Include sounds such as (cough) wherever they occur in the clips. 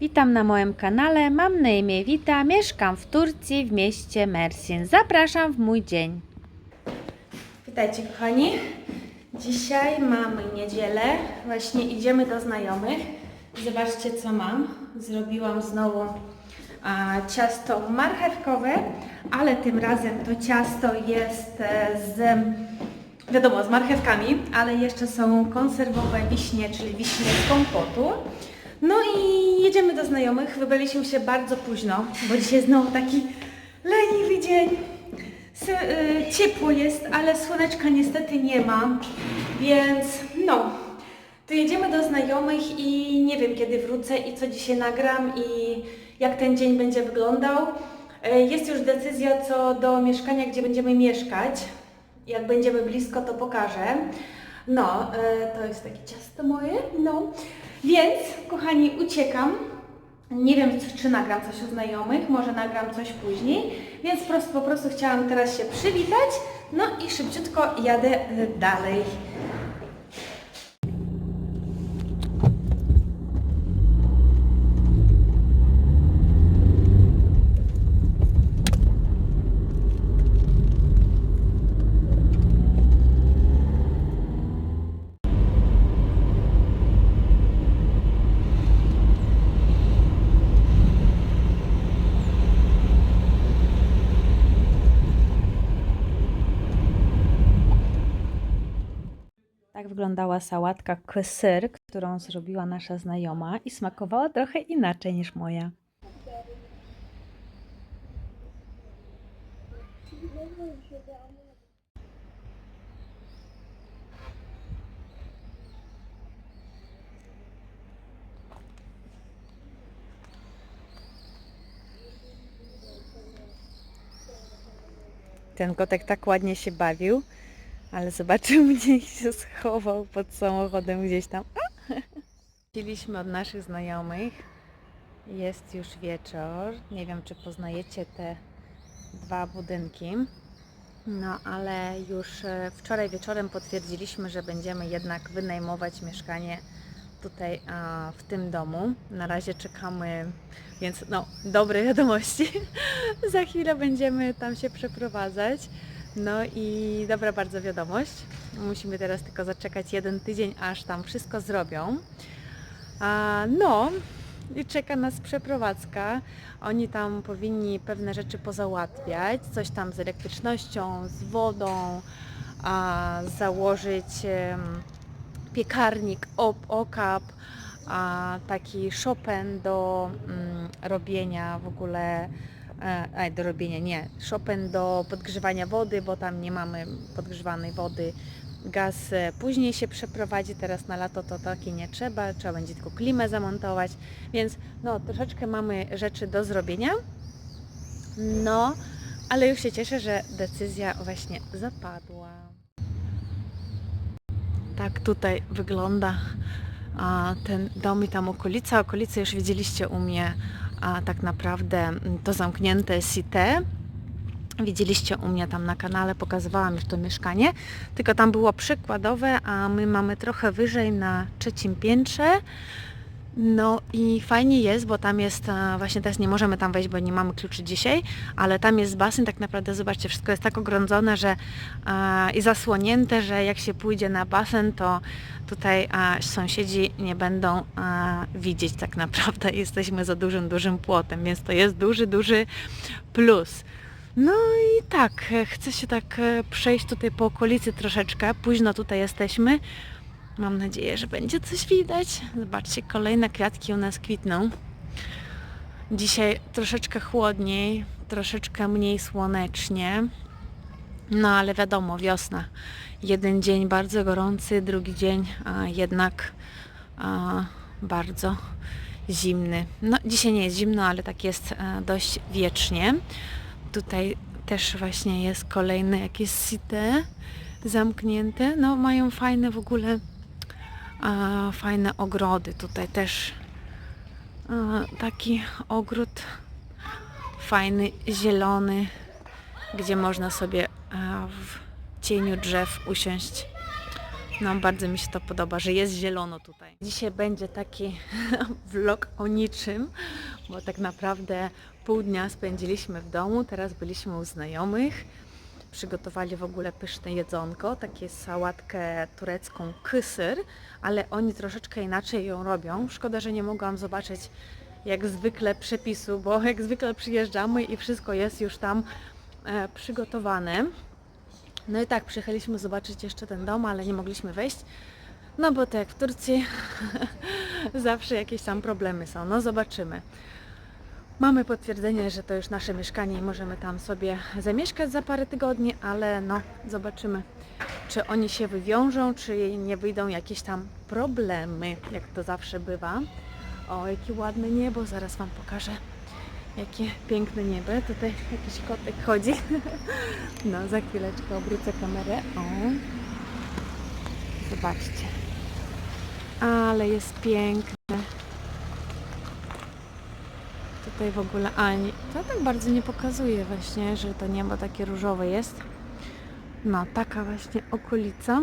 Witam na moim kanale. Mam na imię Wita. Mieszkam w Turcji w mieście Mersin. Zapraszam w mój dzień. Witajcie kochani. Dzisiaj mamy niedzielę. Właśnie idziemy do znajomych. Zobaczcie co mam. Zrobiłam znowu a, ciasto marchewkowe, ale tym razem to ciasto jest e, z wiadomo, z marchewkami, ale jeszcze są konserwowe wiśnie, czyli wiśnie z kompotu. No i jedziemy do znajomych. Wybraliśmy się bardzo późno, bo dzisiaj znowu taki leniwy dzień. Y, ciepło jest, ale słoneczka niestety nie ma, więc no, to jedziemy do znajomych i nie wiem kiedy wrócę i co dzisiaj nagram i jak ten dzień będzie wyglądał. E, Jest już decyzja co do mieszkania, gdzie będziemy mieszkać. Jak będziemy blisko, to pokażę. No, e, to jest takie ciasto moje, no. Więc, kochani, uciekam. Nie wiem, czy, nagram coś u znajomych, może nagram coś później, więc po prostu, chciałam teraz się przywitać, no i szybciutko jadę dalej. Wyglądała sałatka kysyr, którą zrobiła nasza znajoma i smakowała trochę inaczej niż moja. Ten kotek tak ładnie się bawił, ale zobaczył (laughs) mnie i się schował pod samochodem gdzieś tam. Wróciliśmy od naszych znajomych. Jest już wieczór. Nie wiem, czy poznajecie te dwa budynki. No, ale już e, wczoraj wieczorem potwierdziliśmy, że będziemy jednak wynajmować mieszkanie tutaj a, w tym domu. Na razie czekamy, więc no, dobre wiadomości. (laughs) Za chwilę będziemy tam się przeprowadzać. No i dobra bardzo wiadomość. Musimy teraz tylko zaczekać jeden tydzień, aż tam wszystko zrobią. A, no i czeka nas przeprowadzka. Oni tam powinni pewne rzeczy pozałatwiać, coś tam z elektrycznością, z wodą, a, założyć piekarnik, op, okap, a, taki Chopin do mm, robienia w ogóle, e, e, do robienia nie, Chopin do podgrzewania wody, bo tam nie mamy podgrzewanej wody. Gaz e, później się przeprowadzi, teraz na lato to takie nie trzeba, trzeba będzie tylko klimę zamontować, więc no troszeczkę mamy rzeczy do zrobienia. No, ale już się cieszę, że decyzja właśnie zapadła. Tak tutaj wygląda ten dom i tam okolica. Okolice już widzieliście u mnie a, tak naprawdę mm, to zamknięte cité. Widzieliście u mnie tam na kanale, pokazywałam już to mieszkanie, tylko tam było przykładowe, a my mamy trochę wyżej na trzecim piętrze. No i fajnie jest, bo tam jest, e, właśnie teraz nie możemy tam wejść, bo nie mamy kluczy dzisiaj, ale tam jest basen, tak naprawdę zobaczcie, wszystko jest tak ogrodzone, że e, i zasłonięte, że jak się pójdzie na basen, to tutaj e, sąsiedzi nie będą e, widzieć tak naprawdę. (laughs) Jesteśmy za dużym, dużym płotem, więc to jest duży, duży plus. No i tak, e, chcę się tak e, przejść tutaj po okolicy troszeczkę. Późno tutaj jesteśmy. Mam nadzieję, że będzie coś widać. Zobaczcie, kolejne kwiatki u nas kwitną. Dzisiaj troszeczkę chłodniej, troszeczkę mniej słonecznie. No ale wiadomo, wiosna. Jeden dzień bardzo gorący, drugi dzień a, jednak a, bardzo zimny. No dzisiaj nie jest zimno, ale tak jest e, dość wiecznie. Tutaj też właśnie jest kolejne jakieś site zamknięte. No mają fajne w ogóle a, fajne ogrody. Tutaj też taki ogród fajny, zielony, gdzie można sobie w cieniu drzew usiąść No, bardzo mi się to podoba, że jest zielono tutaj. Dzisiaj będzie taki (laughs) vlog o niczym, bo tak naprawdę pół dnia spędziliśmy w domu, teraz byliśmy u znajomych. Przygotowali w ogóle pyszne jedzonko, takie sałatkę turecką kysyr, ale oni troszeczkę inaczej ją robią. Szkoda, że nie mogłam zobaczyć jak zwykle przepisu, bo jak zwykle przyjeżdżamy i wszystko jest już tam e, przygotowane. No i tak, przyjechaliśmy zobaczyć jeszcze ten dom, ale nie mogliśmy wejść. No bo tak jak w Turcji (laughs) zawsze jakieś tam problemy są. No zobaczymy. Mamy potwierdzenie, że to już nasze mieszkanie i możemy tam sobie zamieszkać za parę tygodni, ale no zobaczymy, czy oni się wywiążą, czy nie wyjdą jakieś tam problemy, jak to zawsze bywa. O, jakie ładne niebo, zaraz Wam pokażę. Jakie piękne niebo. Tutaj jakiś kotek chodzi. (laughs) No, za chwileczkę obrócę kamerę. O. Zobaczcie. Ale jest piękne. Tutaj w ogóle ani. To tak bardzo nie pokazuje właśnie, że to niebo takie różowe jest. No, taka właśnie okolica.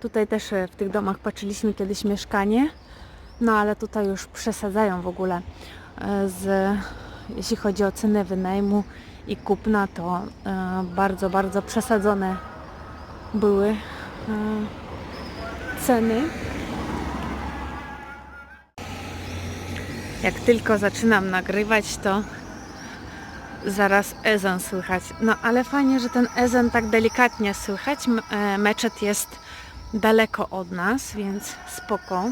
Tutaj też e, w tych domach patrzyliśmy kiedyś mieszkanie. No ale tutaj już przesadzają w ogóle e, z, jeśli chodzi o cenę wynajmu i kupna, to e, bardzo, bardzo przesadzone były ceny. Jak tylko zaczynam nagrywać, to zaraz ezan słychać. No ale fajnie, że ten ezan tak delikatnie słychać. E, Meczet jest daleko od nas, więc spoko.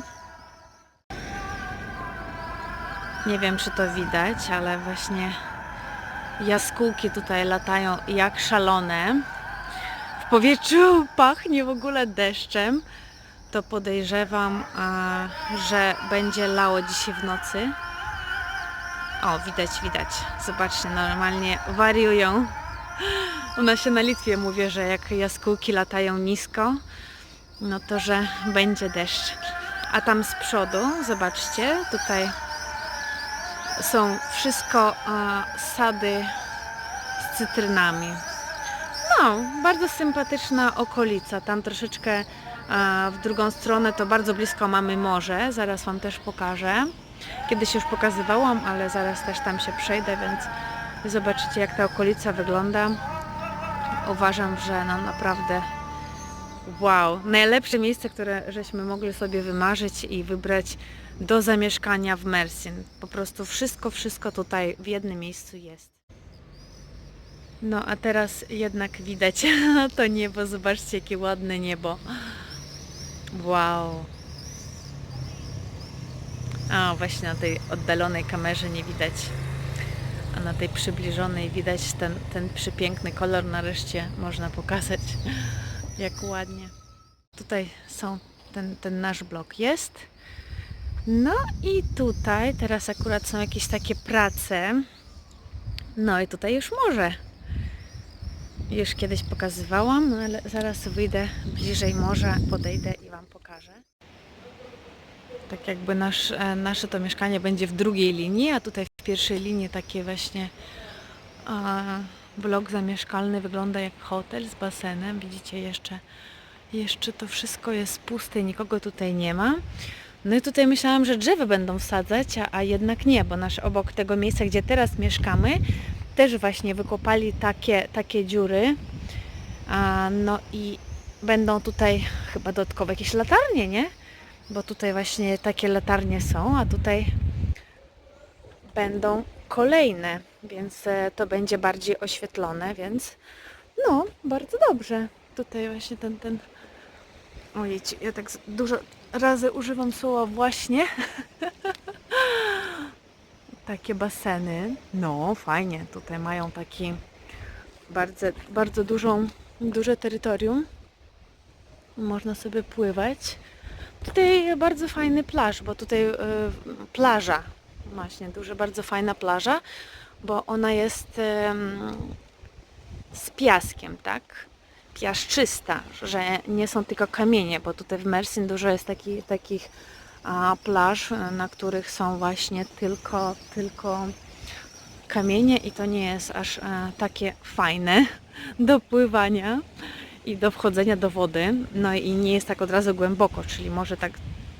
Nie wiem, czy to widać, ale właśnie jaskółki tutaj latają jak szalone. W powietrzu pachnie w ogóle deszczem. To podejrzewam, a, że będzie lało dzisiaj w nocy. O, widać, widać. Zobaczcie, normalnie wariują. U nas się na Litwie mówi, że jak jaskółki latają nisko, no to, że będzie deszcz. A tam z przodu, zobaczcie, tutaj są wszystko a, sady z cytrynami. No, bardzo sympatyczna okolica. Tam troszeczkę a, w drugą stronę to bardzo blisko mamy morze. Zaraz Wam też pokażę. Kiedyś już pokazywałam, ale zaraz też tam się przejdę, więc zobaczycie jak ta okolica wygląda. Uważam, że no naprawdę wow, najlepsze miejsce, które żeśmy mogli sobie wymarzyć i wybrać do zamieszkania w Mersin. Po prostu wszystko, wszystko tutaj w jednym miejscu jest. No a teraz jednak widać (laughs) to niebo, zobaczcie jakie ładne niebo. Wow. A właśnie na tej oddalonej kamerze nie widać, a na tej przybliżonej widać ten, ten przepiękny kolor. Nareszcie można pokazać, (laughs) jak ładnie. Tutaj są, ten, ten nasz blok jest. No i tutaj teraz akurat są jakieś takie prace. No i tutaj już morze. Już kiedyś pokazywałam, no ale zaraz wyjdę bliżej morza, podejdę Tak jakby nasz, e, nasze to mieszkanie będzie w drugiej linii, a tutaj w pierwszej linii takie właśnie a, blok zamieszkalny wygląda jak hotel z basenem. Widzicie jeszcze, jeszcze to wszystko jest puste, nikogo tutaj nie ma. No i tutaj myślałam, że drzewa będą wsadzać, a, a jednak nie, bo nasz obok tego miejsca, gdzie teraz mieszkamy, też właśnie wykopali takie, takie dziury. A, no i będą tutaj chyba dodatkowe jakieś latarnie, nie? Bo tutaj właśnie takie latarnie są, a tutaj będą kolejne, więc e, to będzie bardziej oświetlone, więc no, bardzo dobrze. Tutaj właśnie ten, ten Ojej, ja tak dużo razy używam słowa właśnie. (laughs) Takie baseny. No, fajnie. Tutaj mają taki bardzo, bardzo dużą, duże terytorium. Można sobie pływać. Tutaj bardzo fajny plaż, bo tutaj e, plaża. Właśnie, duża, bardzo fajna plaża, bo ona jest z piaskiem, tak? piaszczysta, że nie są tylko kamienie, bo tutaj w Mersin dużo jest taki, takich plaż, na których są właśnie tylko, tylko kamienie i to nie jest aż e, takie fajne do pływania. I do wchodzenia do wody. No i nie jest tak od razu głęboko, czyli może tak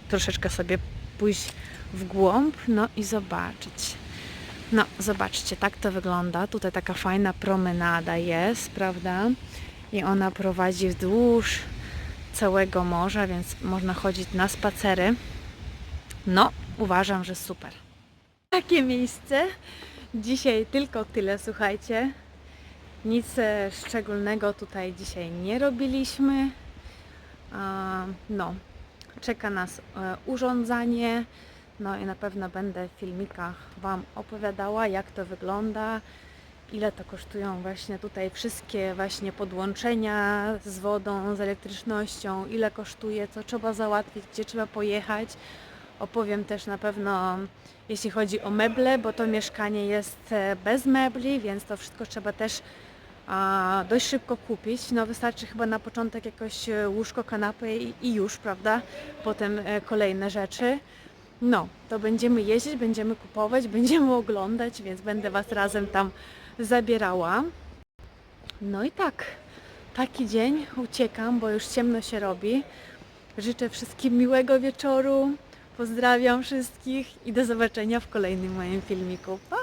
troszeczkę sobie pójść w głąb, no i zobaczyć. No, zobaczcie, tak to wygląda. Tutaj taka fajna promenada jest, prawda? I ona prowadzi wzdłuż całego morza, więc można chodzić na spacery. No, uważam, że super. Takie miejsce. Dzisiaj tylko tyle, słuchajcie. Nic e, szczególnego tutaj dzisiaj nie robiliśmy. No, czeka nas e, urządzanie. No i na pewno będę w filmikach Wam opowiadała, jak to wygląda, ile to kosztują właśnie tutaj wszystkie właśnie podłączenia z wodą, z elektrycznością, ile kosztuje, co trzeba załatwić, gdzie trzeba pojechać. Opowiem też na pewno, jeśli chodzi o meble, bo to mieszkanie jest e, bez mebli, więc to wszystko trzeba też a, dość szybko kupić. No wystarczy chyba na początek jakoś e, łóżko, kanapę i, i już, prawda? Potem e, kolejne rzeczy. No, to będziemy jeździć, będziemy kupować, (laughs) będziemy oglądać, więc będę Was razem tam zabierała. No i tak, taki dzień, uciekam, bo już ciemno się robi. Życzę wszystkim miłego wieczoru, pozdrawiam wszystkich i do zobaczenia w kolejnym moim filmiku. Pa!